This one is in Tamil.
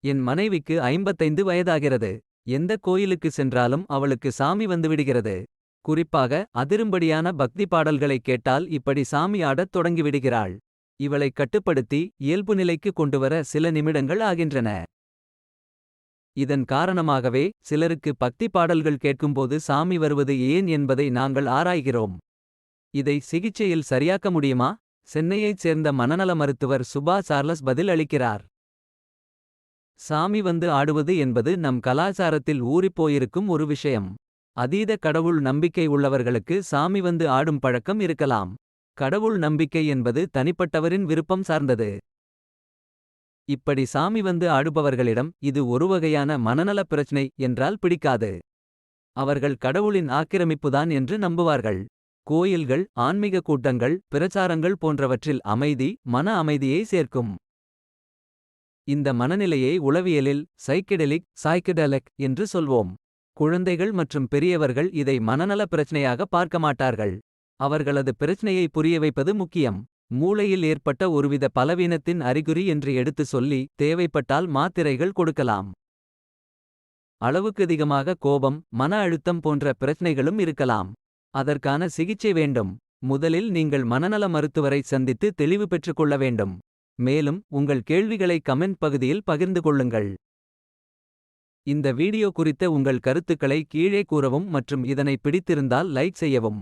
என் மனைவிக்கு ஐம்பத்தைந்து வயதாகிறது. எந்த கோயிலுக்கு சென்றாலும் அவளுக்கு சாமி வந்துவிடுகிறது. குறிப்பாக அதிரும்படியான பக்தி பாடல்களைக் கேட்டால் இப்படி சாமி ஆடத் தொடங்கிவிடுகிறாள். இவளைக் கட்டுப்படுத்தி இயல்பு நிலைக்கு கொண்டுவர சில நிமிடங்கள் ஆகின்றன. இதன் காரணமாகவே சிலருக்கு பக்தி பாடல்கள் கேட்கும்போது சாமி வருவது ஏன் என்பதை நாங்கள் ஆராய்கிறோம். இதை சிகிச்சையில் சரியாக்க முடியுமா. சென்னையைச் சேர்ந்த மனநல மருத்துவர் சுபா சார்லஸ் பதில் அளிக்கிறார். சாமி வந்து ஆடுவது என்பது நம் கலாச்சாரத்தில் ஊறிப்போயிருக்கும் ஒரு விஷயம். அதீத கடவுள் நம்பிக்கை உள்ளவர்களுக்கு சாமி வந்து ஆடும் பழக்கம் இருக்கலாம். கடவுள் நம்பிக்கை என்பது தனிப்பட்டவரின் விருப்பம் சார்ந்தது. இப்படி சாமி வந்து ஆடுபவர்களிடம் இது ஒரு வகையான மனநலப் பிரச்சினை என்றால் பிடிக்காது. அவர்கள் கடவுளின் ஆக்கிரமிப்புதான் என்று நம்புவார்கள். கோயில்கள் ஆன்மீக கூட்டங்கள் பிரச்சாரங்கள் போன்றவற்றில் அமைதி மன அமைதியை சேர்க்கும். இந்த மனநிலையை உளவியலில் சைக்கெடெலிக் சாய்க்கெடெலக் என்று சொல்வோம். குழந்தைகள் மற்றும் பெரியவர்கள் இதை மனநல பிரச்சனையாக பார்க்க மாட்டார்கள். அவர்களது பிரச்னையை புரிய வைப்பது முக்கியம். மூளையில் ஏற்பட்ட ஒருவித பலவீனத்தின் அறிகுறி என்று எடுத்து சொல்லி தேவைப்பட்டால் மாத்திரைகள் கொடுக்கலாம். அளவுக்கதிகமாக கோபம் மன அழுத்தம் போன்ற பிரச்சனைகளும் இருக்கலாம். அதற்கான சிகிச்சை வேண்டும். முதலில் நீங்கள் மனநல மருத்துவரை சந்தித்து தெளிவு பெற்றுக்கொள்ள வேண்டும். மேலும் உங்கள் கேள்விகளை கமெண்ட் பகுதியில் பகிர்ந்து கொள்ளுங்கள். இந்த வீடியோ குறித்த உங்கள் கருத்துக்களை கீழே கூறவும் மற்றும் இதனை பிடித்திருந்தால் லைக் செய்யவும்.